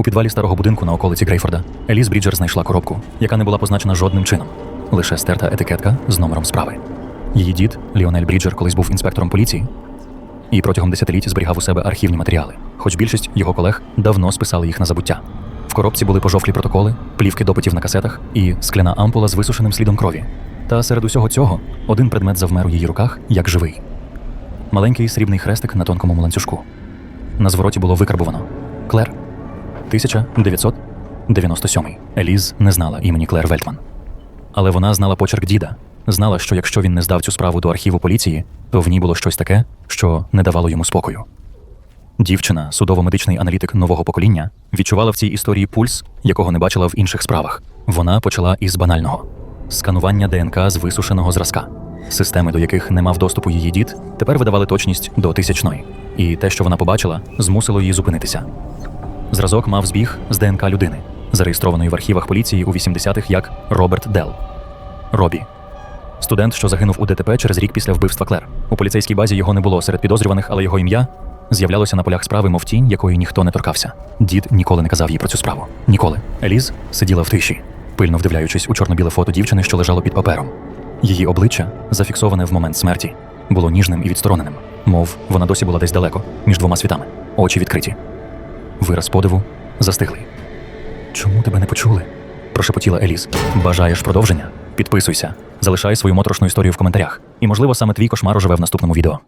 У підвалі старого будинку на околиці Грейфорда Еліс Бріджер знайшла коробку, яка не була позначена жодним чином, лише стерта етикетка з номером справи. Її дід, Ліонель Бріджер, колись був інспектором поліції, і протягом десятиліть зберігав у себе архівні матеріали, хоч більшість його колег давно списали їх на забуття. В коробці були пожовклі протоколи, плівки допитів на касетах і скляна ампула з висушеним слідом крові. Та серед усього цього один предмет завмер у її руках як живий. Маленький срібний хрестик на тонкому ланцюжку. На звороті було викарбовано Клер 1997. Еліз не знала імені Клер Вельтман. Але вона знала почерк діда, знала, що якщо він не здав цю справу до архіву поліції, то в ній було щось таке, що не давало йому спокою. Дівчина, судово-медичний аналітик нового покоління, відчувала в цій історії пульс, якого не бачила в інших справах. Вона почала із банального сканування ДНК з висушеного зразка. Системи, до яких не мав доступу її дід, тепер видавали точність до тисячної. І те, що вона побачила, змусило її зупинитися. Зразок мав збіг з ДНК людини, зареєстрованої в архівах поліції у 80-х як Роберт Дел. Робі. Студент, що загинув у ДТП через рік після вбивства Клер. У поліцейській базі його не було серед підозрюваних, але його ім'я з'являлося на полях справи, мов тінь, якої ніхто не торкався. Дід ніколи не казав їй про цю справу. Ніколи. Еліз сиділа в тиші, пильно вдивляючись у чорно-біле фото дівчини, що лежало під папером. Її обличчя, зафіксоване в момент смерті, було ніжним і відстороненим, мов вона досі була десь далеко, між двома світами, очі відкриті. Вираз подиву застиглий. Чому тебе не почули? прошепотіла Еліз. Бажаєш продовження? Підписуйся, залишай свою моторошну історію в коментарях. І, можливо, саме твій кошмар оживе в наступному відео.